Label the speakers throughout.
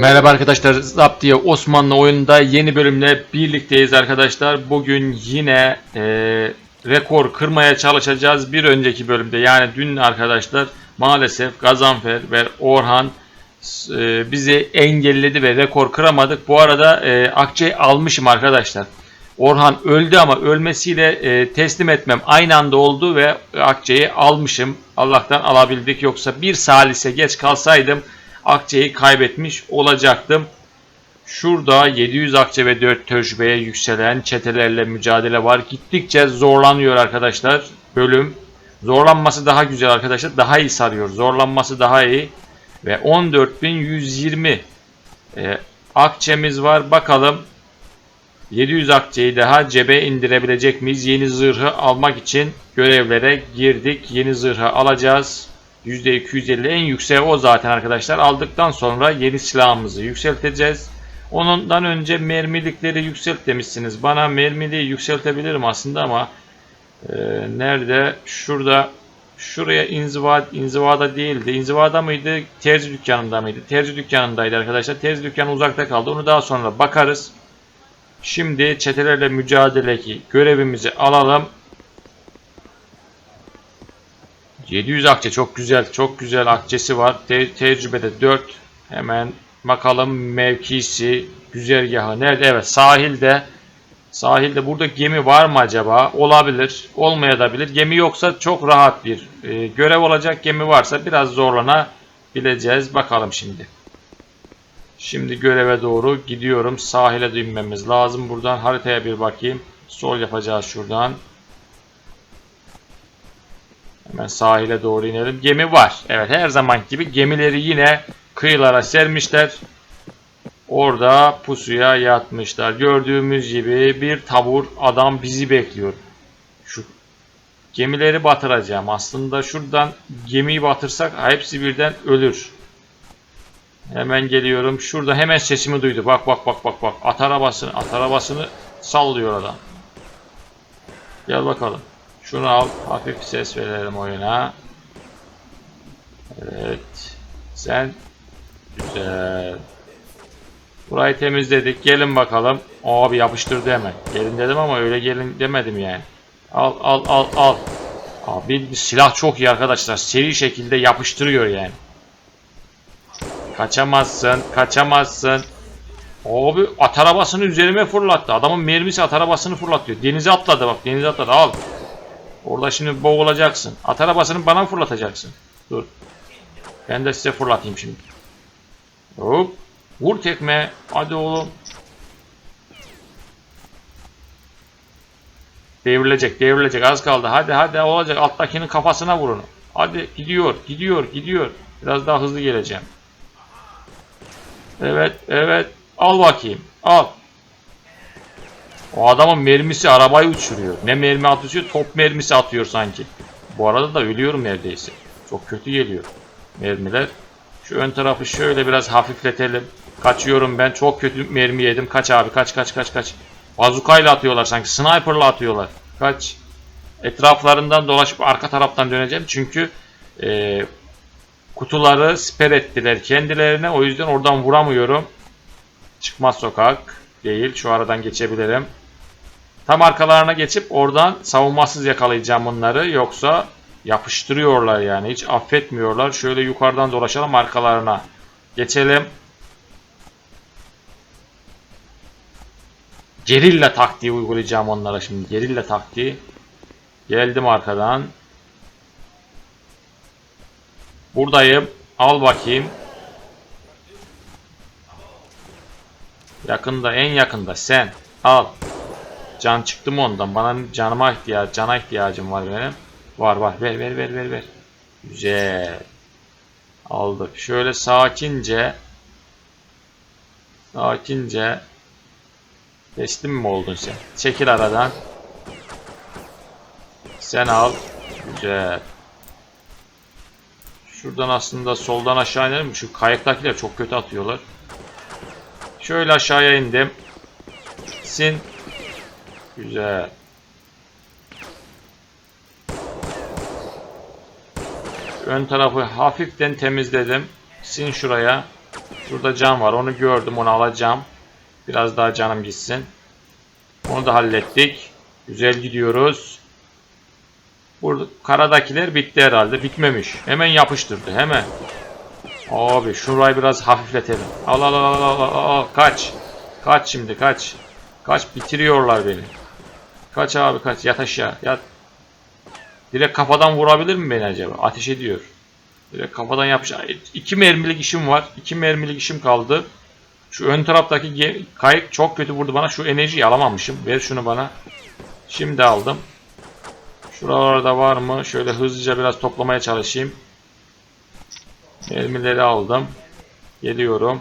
Speaker 1: Merhaba arkadaşlar, Zaptiye Osmanlı oyununda yeni bölümle birlikteyiz arkadaşlar. Bugün yine e, rekor kırmaya çalışacağız. Bir önceki bölümde yani dün arkadaşlar maalesef Gazanfer ve Orhan e, bizi engelledi ve rekor kıramadık. Bu arada e, Akçe'yi almışım arkadaşlar. Orhan öldü ama ölmesiyle e, teslim etmem aynı anda oldu ve Akçe'yi almışım. Allah'tan alabildik yoksa bir salise geç kalsaydım Akçe'yi kaybetmiş olacaktım. Şurada 700 akçe ve 4 tecrübeye yükselen çetelerle mücadele var. Gittikçe zorlanıyor arkadaşlar bölüm. Zorlanması daha güzel arkadaşlar. Daha iyi sarıyor. Zorlanması daha iyi. Ve 14.120 e, akçemiz var. Bakalım 700 akçeyi daha cebe indirebilecek miyiz? Yeni zırhı almak için görevlere girdik. Yeni zırhı alacağız. %250 en yükseği o zaten arkadaşlar. Aldıktan sonra yeni silahımızı yükselteceğiz. Ondan önce mermilikleri yükselt demişsiniz. Bana mermiliği yükseltebilirim aslında ama e, nerede? Şurada şuraya inziva, inzivada değildi. İnzivada mıydı? Terzi dükkanında mıydı? Terzi dükkanındaydı arkadaşlar. Terzi dükkanı uzakta kaldı. Onu daha sonra bakarız. Şimdi çetelerle mücadeleki görevimizi alalım. 700 akçe çok güzel. Çok güzel akçesi var. Te tecrübede 4. Hemen bakalım mevkisi, güzergahı nerede? Evet sahilde. Sahilde burada gemi var mı acaba? Olabilir. Olmayabilir. Gemi yoksa çok rahat bir e, görev olacak. Gemi varsa biraz zorlanabileceğiz. Bakalım şimdi. Şimdi göreve doğru gidiyorum. Sahile de inmemiz lazım. Buradan haritaya bir bakayım. Sol yapacağız şuradan. Hemen sahile doğru inelim. Gemi var. Evet her zaman gibi gemileri yine kıyılara sermişler. Orada pusuya yatmışlar. Gördüğümüz gibi bir tabur adam bizi bekliyor. Şu gemileri batıracağım. Aslında şuradan gemiyi batırsak hepsi birden ölür. Hemen geliyorum. Şurada hemen sesimi duydu. Bak bak bak bak bak. At arabasını, at arabasını sallıyor adam. Gel bakalım. Şunu al. Hafif ses verelim oyuna. Evet. Sen güzel. Burayı temizledik. Gelin bakalım. Abi yapıştırdı hemen. Gelin dedim ama öyle gelin demedim yani. Al al al al. Abi silah çok iyi arkadaşlar. Seri şekilde yapıştırıyor yani. Kaçamazsın. Kaçamazsın. Abi at arabasını üzerime fırlattı. Adamın mermisi at arabasını fırlatıyor. Denize atladı bak. Denize atladı. Al. Orada şimdi boğulacaksın. At arabasını bana fırlatacaksın. Dur. Ben de size fırlatayım şimdi. Hop. Vur tekme. Hadi oğlum. Devrilecek, devrilecek. Az kaldı. Hadi hadi olacak. Alttakinin kafasına vurun. Hadi gidiyor, gidiyor, gidiyor. Biraz daha hızlı geleceğim. Evet, evet. Al bakayım. Al. O adamın mermisi arabayı uçuruyor. Ne mermi atıyor? Top mermisi atıyor sanki. Bu arada da ölüyorum neredeyse. Çok kötü geliyor mermiler. Şu ön tarafı şöyle biraz hafifletelim. Kaçıyorum ben. Çok kötü mermi yedim. Kaç abi kaç kaç kaç kaç. Bazukayla atıyorlar sanki. Sniper'la atıyorlar. Kaç. Etraflarından dolaşıp arka taraftan döneceğim. Çünkü e, kutuları siper ettiler kendilerine. O yüzden oradan vuramıyorum. Çıkmaz sokak değil. Şu aradan geçebilirim. Tam arkalarına geçip oradan savunmasız yakalayacağım bunları. Yoksa yapıştırıyorlar yani. Hiç affetmiyorlar. Şöyle yukarıdan dolaşalım arkalarına. Geçelim. Gerilla taktiği uygulayacağım onlara şimdi. Gerilla taktiği. Geldim arkadan. Buradayım. Al bakayım. Yakında en yakında sen. Al. Can çıktı mı ondan? Bana canıma ihtiyaç, cana ihtiyacım var benim. Var var. Ver ver ver ver ver. Güzel. Aldık. Şöyle sakince sakince teslim mi oldun sen? Çekil aradan. Sen al. Güzel. Şuradan aslında soldan aşağı inelim. Şu kayıktakiler çok kötü atıyorlar. Şöyle aşağıya indim. Sin. Güzel. Ön tarafı hafiften temizledim. Sin şuraya. Şurada can var. Onu gördüm. Onu alacağım. Biraz daha canım gitsin. Onu da hallettik. Güzel gidiyoruz. Burada karadakiler bitti herhalde. Bitmemiş. Hemen yapıştırdı. Hemen. Abi şurayı biraz hafifletelim. Al al al al al al. Kaç. Kaç şimdi kaç. Kaç bitiriyorlar beni. Kaç abi kaç. Yat aşağı. Yat. Direkt kafadan vurabilir mi beni acaba? Ateş ediyor. Direkt kafadan yapış. İki mermilik işim var. İki mermilik işim kaldı. Şu ön taraftaki kayık çok kötü vurdu bana. Şu enerjiyi alamamışım. Ver şunu bana. Şimdi aldım. Şuralarda var mı? Şöyle hızlıca biraz toplamaya çalışayım. Mermileri aldım. Geliyorum.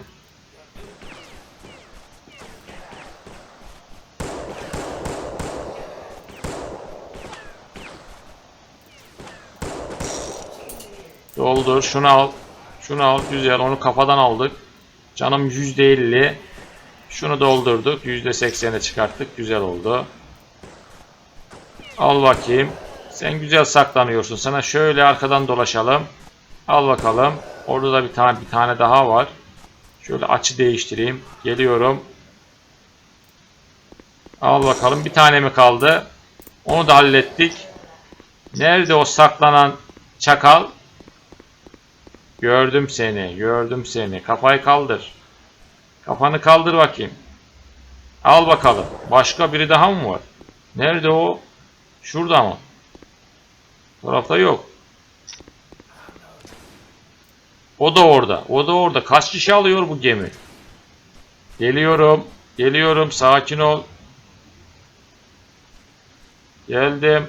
Speaker 1: Doldur. Şunu al. Şunu al. Güzel. Onu kafadan aldık. Canım %50. Şunu doldurduk. %80'e çıkarttık. Güzel oldu. Al bakayım. Sen güzel saklanıyorsun. Sana şöyle arkadan dolaşalım. Al bakalım. Orada da bir tane bir tane daha var. Şöyle açı değiştireyim. Geliyorum. Al bakalım. Bir tane mi kaldı? Onu da hallettik. Nerede o saklanan çakal? Gördüm seni. Gördüm seni. Kafayı kaldır. Kafanı kaldır bakayım. Al bakalım. Başka biri daha mı var? Nerede o? Şurada mı? Bu tarafta yok. O da orada. O da orada. Kaç kişi alıyor bu gemi? Geliyorum. Geliyorum. Sakin ol. Geldim.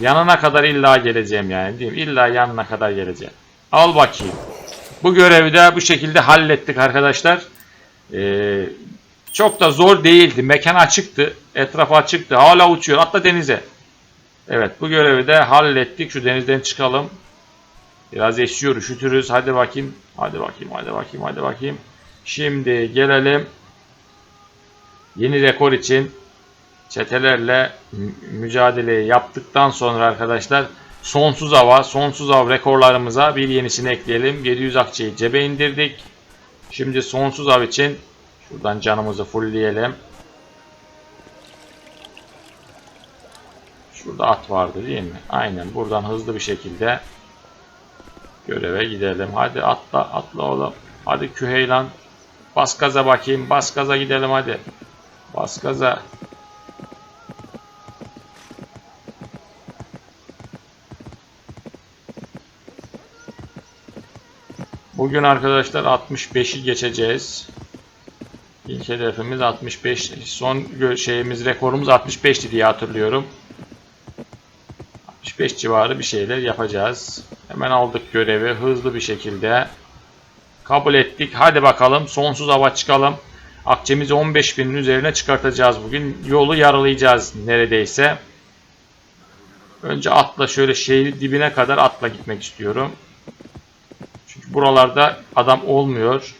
Speaker 1: Yanına kadar illa geleceğim yani değil mi? İlla yanına kadar geleceğim. Al bakayım. Bu görevi de bu şekilde hallettik arkadaşlar. Ee, çok da zor değildi. Mekan açıktı. Etrafı açıktı. Hala uçuyor. Atla denize. Evet bu görevi de hallettik. Şu denizden çıkalım. Biraz esiyor, üşütürüz. Hadi bakayım. Hadi bakayım, hadi bakayım, hadi bakayım. Şimdi gelelim. Yeni rekor için çetelerle mü- mücadeleyi yaptıktan sonra arkadaşlar sonsuz hava, sonsuz av rekorlarımıza bir yenisini ekleyelim. 700 akçeyi cebe indirdik. Şimdi sonsuz av için şuradan canımızı fullleyelim. Şurada at vardı değil mi? Aynen buradan hızlı bir şekilde göreve gidelim. Hadi atla atla oğlum. Hadi Küheylan. Bas gaza bakayım. Bas gaza gidelim hadi. Bas gaza. Bugün arkadaşlar 65'i geçeceğiz. İlk hedefimiz 65. Son şeyimiz rekorumuz 65'ti diye hatırlıyorum. 65 civarı bir şeyler yapacağız. Hemen aldık görevi hızlı bir şekilde. Kabul ettik. Hadi bakalım sonsuz hava çıkalım. Akçemizi 15.000'in üzerine çıkartacağız bugün. Yolu yaralayacağız neredeyse. Önce atla şöyle şehrin dibine kadar atla gitmek istiyorum. Buralarda adam olmuyor.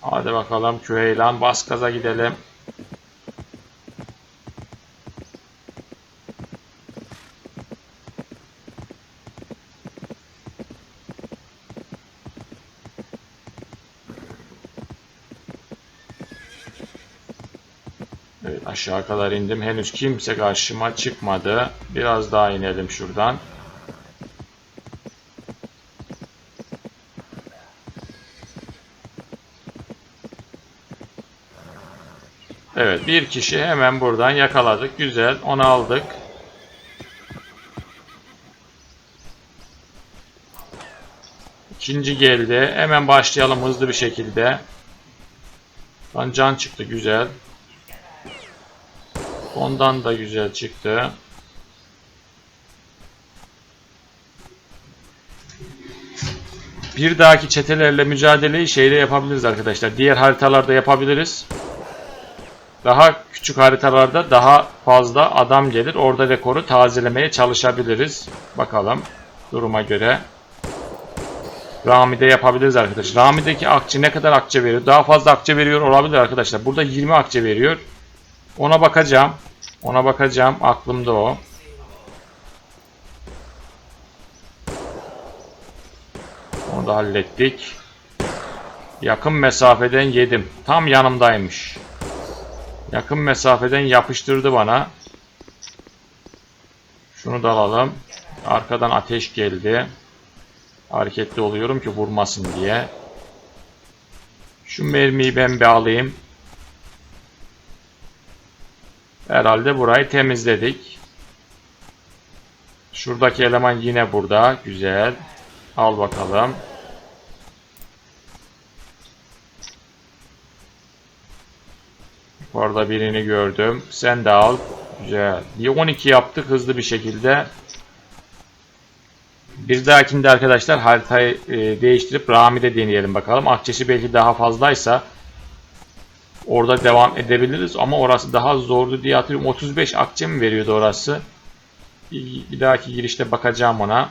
Speaker 1: Hadi bakalım Küheylan bas gaza gidelim. Evet aşağı kadar indim. Henüz kimse karşıma çıkmadı. Biraz daha inelim şuradan. Evet bir kişi hemen buradan yakaladık. Güzel onu aldık. İkinci geldi. Hemen başlayalım hızlı bir şekilde. Lan can çıktı güzel. Ondan da güzel çıktı. Bir dahaki çetelerle mücadeleyi şeyle yapabiliriz arkadaşlar. Diğer haritalarda yapabiliriz. Daha küçük haritalarda daha fazla adam gelir. Orada rekoru tazelemeye çalışabiliriz. Bakalım duruma göre. Rami'de yapabiliriz arkadaşlar. Rami'deki akçe ne kadar akçe veriyor? Daha fazla akçe veriyor olabilir arkadaşlar. Burada 20 akçe veriyor. Ona bakacağım. Ona bakacağım. Aklımda o. Onu da hallettik. Yakın mesafeden yedim. Tam yanımdaymış. Yakın mesafeden yapıştırdı bana. Şunu da alalım. Arkadan ateş geldi. Hareketli oluyorum ki vurmasın diye. Şu mermiyi ben bir alayım. Herhalde burayı temizledik. Şuradaki eleman yine burada. Güzel. Al bakalım. Orada birini gördüm. Sen de al. Güzel. Bir 12 yaptık hızlı bir şekilde. Bir dahakinde arkadaşlar haritayı e, değiştirip Rami'de deneyelim bakalım. Akçesi belki daha fazlaysa orada devam edebiliriz ama orası daha zordu diye hatırlıyorum. 35 akçe mi veriyordu orası? Bir, bir dahaki girişte bakacağım ona.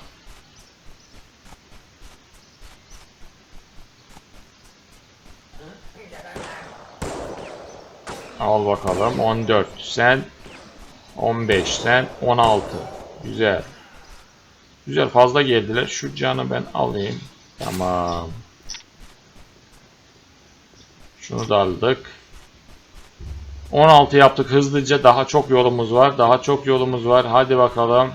Speaker 1: Al bakalım. 14 sen 15 sen 16. Güzel. Güzel fazla geldiler. Şu canı ben alayım. Tamam. Şunu da aldık. 16 yaptık hızlıca. Daha çok yolumuz var. Daha çok yolumuz var. Hadi bakalım.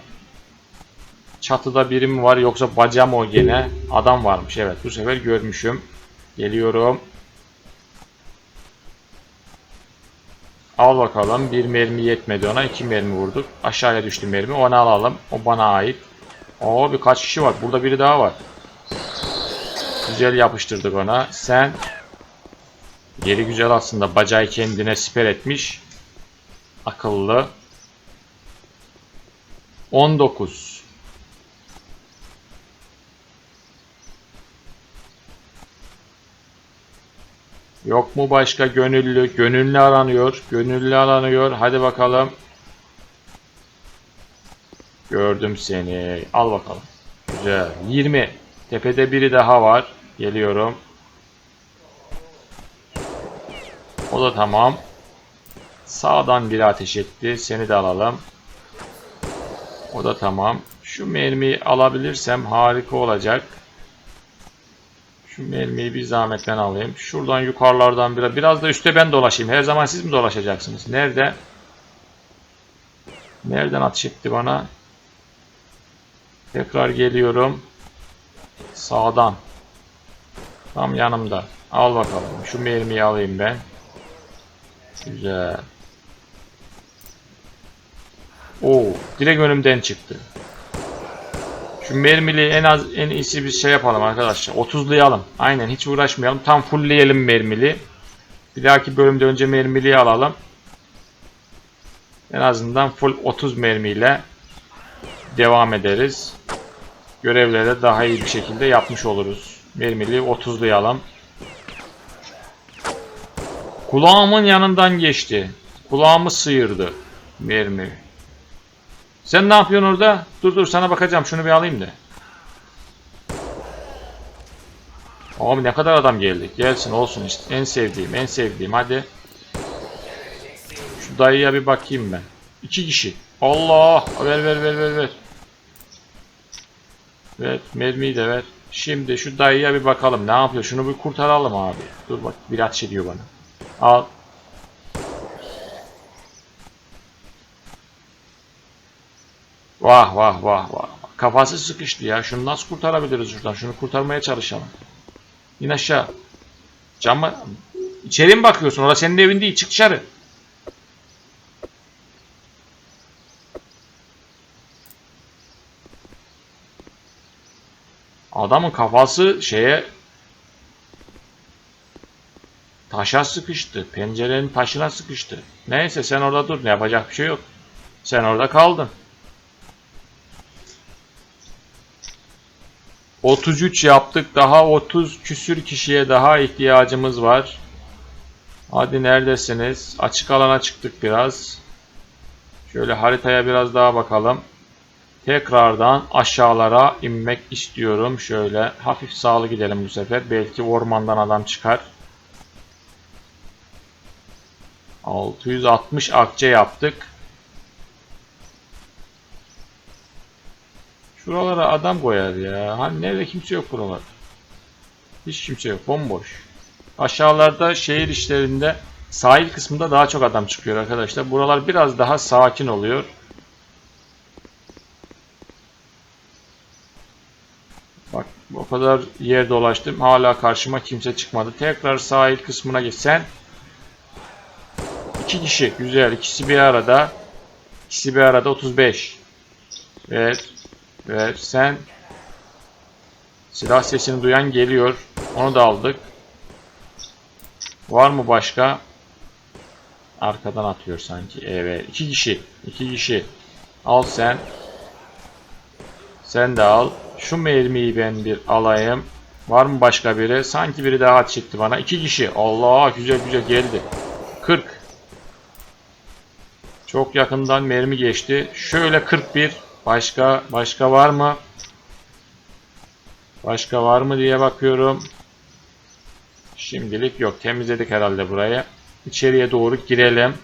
Speaker 1: Çatıda biri mi var yoksa bacam o gene? Adam varmış evet. Bu sefer görmüşüm. Geliyorum. Al bakalım. Bir mermi yetmedi ona. iki mermi vurduk. Aşağıya düştü mermi. Onu alalım. O bana ait. Oo birkaç kişi var. Burada biri daha var. Güzel yapıştırdık ona. Sen Yeri güzel aslında. Bacağı kendine siper etmiş. Akıllı. 19. Yok mu başka gönüllü? Gönüllü aranıyor. Gönüllü aranıyor. Hadi bakalım. Gördüm seni. Al bakalım. Güzel. 20. Tepede biri daha var. Geliyorum. O da tamam. Sağdan biri ateş etti. Seni de alalım. O da tamam. Şu mermiyi alabilirsem harika olacak. Şu mermiyi bir zahmetten alayım. Şuradan yukarılardan biraz. Biraz da üstte ben dolaşayım. Her zaman siz mi dolaşacaksınız? Nerede? Nereden ateş etti bana? Tekrar geliyorum. Sağdan. Tam yanımda. Al bakalım. Şu mermiyi alayım ben. Güzel. Oo, direkt önümden çıktı. Şu mermili en az en iyisi bir şey yapalım arkadaşlar. 30'layalım. Aynen hiç uğraşmayalım. Tam fullleyelim mermili. Bir dahaki bölümde önce mermiliyi alalım. En azından full 30 mermiyle devam ederiz. Görevleri daha iyi bir şekilde yapmış oluruz. Mermili 30'layalım. Kulağımın yanından geçti. Kulağımı sıyırdı. Mermi. Sen ne yapıyorsun orada? Dur dur sana bakacağım. Şunu bir alayım da. Abi ne kadar adam geldi. Gelsin olsun işte. En sevdiğim en sevdiğim. Hadi. Şu dayıya bir bakayım ben. İki kişi. Allah. Ver ver ver ver ver. Ver. Mermiyi de ver. Şimdi şu dayıya bir bakalım. Ne yapıyor? Şunu bir kurtaralım abi. Dur bak. Bir ateş ediyor bana. Al. Vah vah vah vah. Kafası sıkıştı ya. Şunu nasıl kurtarabiliriz şuradan? Şunu kurtarmaya çalışalım. İn aşağı. Camı... İçeri mi bakıyorsun? Orada senin evin değil. Çık dışarı. Adamın kafası şeye Taşa sıkıştı. Pencerenin taşına sıkıştı. Neyse sen orada dur. Ne yapacak bir şey yok. Sen orada kaldın. 33 yaptık. Daha 30 küsür kişiye daha ihtiyacımız var. Hadi neredesiniz? Açık alana çıktık biraz. Şöyle haritaya biraz daha bakalım. Tekrardan aşağılara inmek istiyorum. Şöyle hafif sağlı gidelim bu sefer. Belki ormandan adam çıkar. 660 akçe yaptık. Şuralara adam koyar ya. Hani nerede kimse yok buralar. Hiç kimse yok. Bomboş. Aşağılarda şehir işlerinde sahil kısmında daha çok adam çıkıyor arkadaşlar. Buralar biraz daha sakin oluyor. Bak o kadar yer dolaştım. Hala karşıma kimse çıkmadı. Tekrar sahil kısmına geç. Sen iki kişi. Güzel. İkisi bir arada. İkisi bir arada 35. Ver. Ver. Sen silah sesini duyan geliyor. Onu da aldık. Var mı başka? Arkadan atıyor sanki. Evet. iki kişi. iki kişi. Al sen. Sen de al. Şu mermiyi ben bir alayım. Var mı başka biri? Sanki biri daha çıktı bana. İki kişi. Allah güzel güzel geldi. 40. Çok yakından mermi geçti. Şöyle 41. Başka başka var mı? Başka var mı diye bakıyorum. Şimdilik yok. Temizledik herhalde burayı. İçeriye doğru girelim.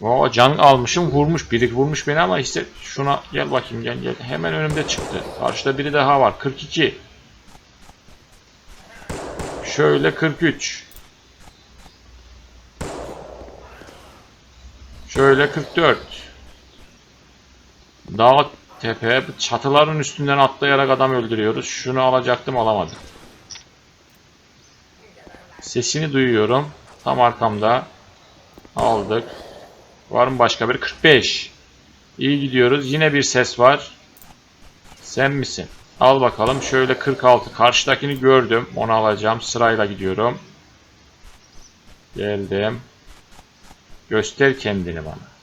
Speaker 1: O can almışım vurmuş. Biri vurmuş beni ama işte şuna gel bakayım gel gel. Hemen önümde çıktı. Karşıda biri daha var. 42. Şöyle 43. Şöyle 44. Dağ tepe çatıların üstünden atlayarak adam öldürüyoruz. Şunu alacaktım alamadım. Sesini duyuyorum. Tam arkamda. Aldık. Var mı başka bir? 45. İyi gidiyoruz. Yine bir ses var. Sen misin? Al bakalım. Şöyle 46. Karşıdakini gördüm. Onu alacağım. Sırayla gidiyorum. Geldim. Göster kendini bana.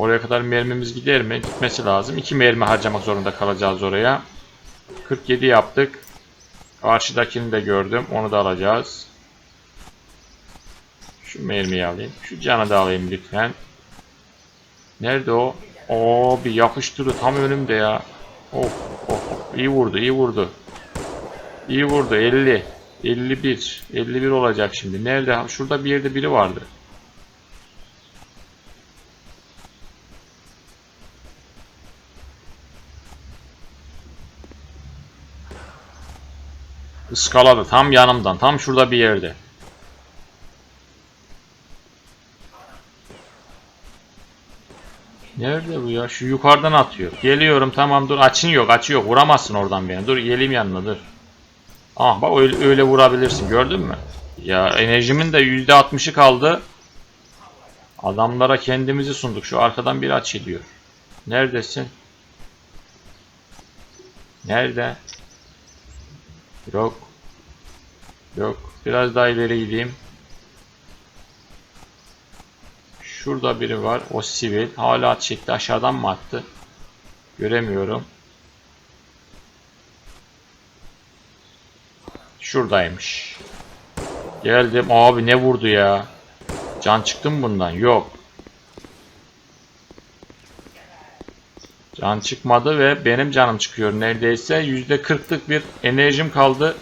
Speaker 1: Oraya kadar mermimiz gider mi? Gitmesi lazım. 2 mermi harcamak zorunda kalacağız oraya. 47 yaptık. Karşıdakini de gördüm. Onu da alacağız. Şu mermiyi alayım. Şu canı da alayım lütfen. Nerede o? Oo bir yapıştırdı tam önümde ya. Of of iyi vurdu iyi vurdu. İyi vurdu 50. 51. 51 olacak şimdi. Nerede? Şurada bir yerde biri vardı. Iskaladı tam yanımdan. Tam şurada bir yerde. Nerede bu ya? Şu yukarıdan atıyor. Geliyorum tamam dur. Açın yok açı yok. Vuramazsın oradan beni. Dur geleyim yanına dur. Ah bak öyle, öyle vurabilirsin. Gördün mü? Ya enerjimin de %60'ı kaldı. Adamlara kendimizi sunduk. Şu arkadan bir aç ediyor. Neredesin? Nerede? Yok. Yok. Biraz daha ileri gideyim. Şurada biri var. O sivil. Hala çekti. Aşağıdan mı attı? Göremiyorum. Şuradaymış. Geldim. Abi ne vurdu ya? Can çıktı mı bundan? Yok. Can çıkmadı ve benim canım çıkıyor neredeyse. %40'lık bir enerjim kaldı.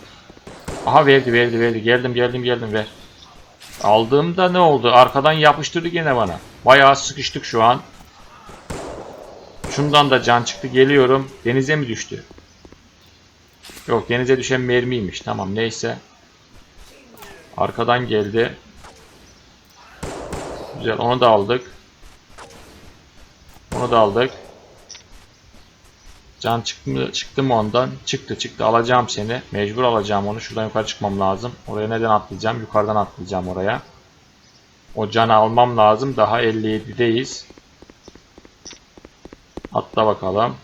Speaker 1: Aha verdi verdi verdi. Geldim geldim geldim ver. Aldığımda ne oldu? Arkadan yapıştırdı gene bana. Bayağı sıkıştık şu an. Şundan da can çıktı. Geliyorum. Denize mi düştü? Yok denize düşen mermiymiş. Tamam neyse. Arkadan geldi. Güzel onu da aldık. Onu da aldık. Can çıktı mı, çıktı mı ondan? Çıktı çıktı. Alacağım seni. Mecbur alacağım onu. Şuradan yukarı çıkmam lazım. Oraya neden atlayacağım? Yukarıdan atlayacağım oraya. O canı almam lazım. Daha 57'deyiz. Atla bakalım.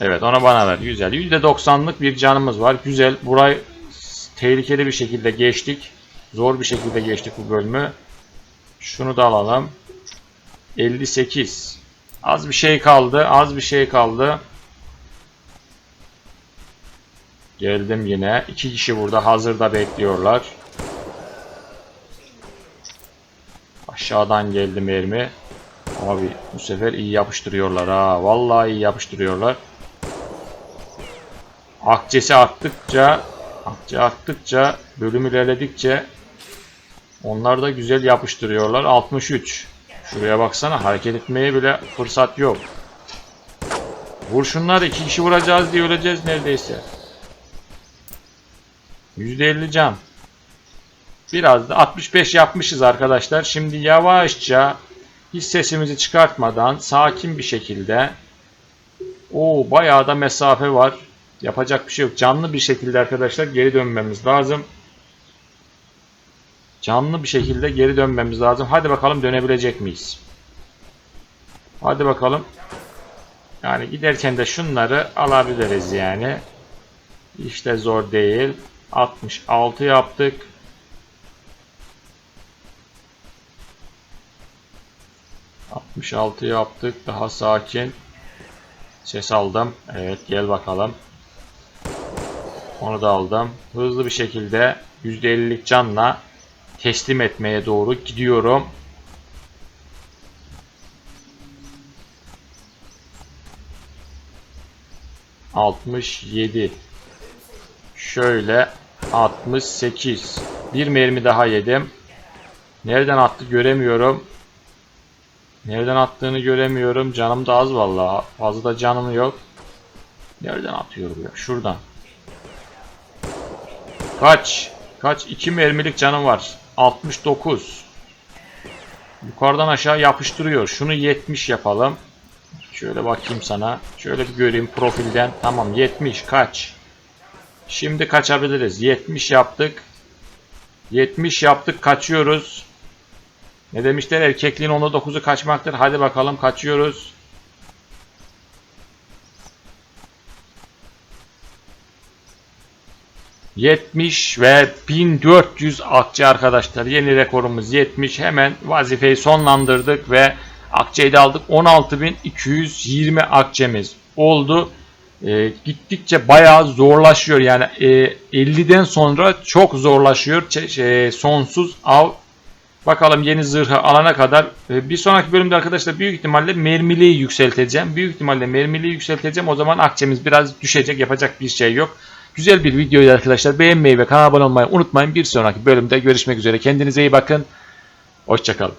Speaker 1: Evet onu bana ver. Güzel. %90'lık bir canımız var. Güzel. Burayı tehlikeli bir şekilde geçtik. Zor bir şekilde geçtik bu bölümü. Şunu da alalım. 58. Az bir şey kaldı. Az bir şey kaldı. Geldim yine. İki kişi burada hazırda bekliyorlar. Aşağıdan geldi mermi. Abi bu sefer iyi yapıştırıyorlar ha. Vallahi iyi yapıştırıyorlar. Akçesi arttıkça akçe arttıkça bölüm ilerledikçe onlar da güzel yapıştırıyorlar. 63. Şuraya baksana hareket etmeye bile fırsat yok. Vur şunları iki kişi vuracağız diye öleceğiz neredeyse. %50 can. Biraz da 65 yapmışız arkadaşlar. Şimdi yavaşça hiç sesimizi çıkartmadan sakin bir şekilde o bayağı da mesafe var. Yapacak bir şey yok. Canlı bir şekilde arkadaşlar geri dönmemiz lazım. Canlı bir şekilde geri dönmemiz lazım. Hadi bakalım dönebilecek miyiz? Hadi bakalım. Yani giderken de şunları alabiliriz yani. İşte zor değil. 66 yaptık. ...66 yaptık. Daha sakin. Ses aldım. Evet gel bakalım. Onu da aldım. Hızlı bir şekilde %50'lik canla teslim etmeye doğru gidiyorum. Altmış yedi. Şöyle 68. Bir mermi daha yedim. Nereden attı göremiyorum. Nereden attığını göremiyorum. Canım da az vallahi. Fazla da canım yok. Nereden atıyorum ya? Şuradan. Kaç? Kaç? 2 mermilik canım var. 69. Yukarıdan aşağı yapıştırıyor. Şunu 70 yapalım. Şöyle bakayım sana. Şöyle bir göreyim profilden. Tamam 70 kaç? Şimdi kaçabiliriz. 70 yaptık. 70 yaptık kaçıyoruz. Ne demişler erkekliğin onda 9'u kaçmaktır. Hadi bakalım kaçıyoruz. ...70 ve 1400 akçe arkadaşlar. Yeni rekorumuz 70. Hemen vazifeyi sonlandırdık ve akçeyi de aldık. 16.220 akçemiz oldu. E, gittikçe bayağı zorlaşıyor. Yani e, 50'den sonra çok zorlaşıyor. Ç- e, sonsuz av. Bakalım yeni zırhı alana kadar. E, bir sonraki bölümde arkadaşlar büyük ihtimalle mermiliği yükselteceğim. Büyük ihtimalle mermiliği yükselteceğim. O zaman akçemiz biraz düşecek. Yapacak bir şey yok. Güzel bir videoydu arkadaşlar. Beğenmeyi ve kanala abone olmayı unutmayın. Bir sonraki bölümde görüşmek üzere. Kendinize iyi bakın. Hoşçakalın.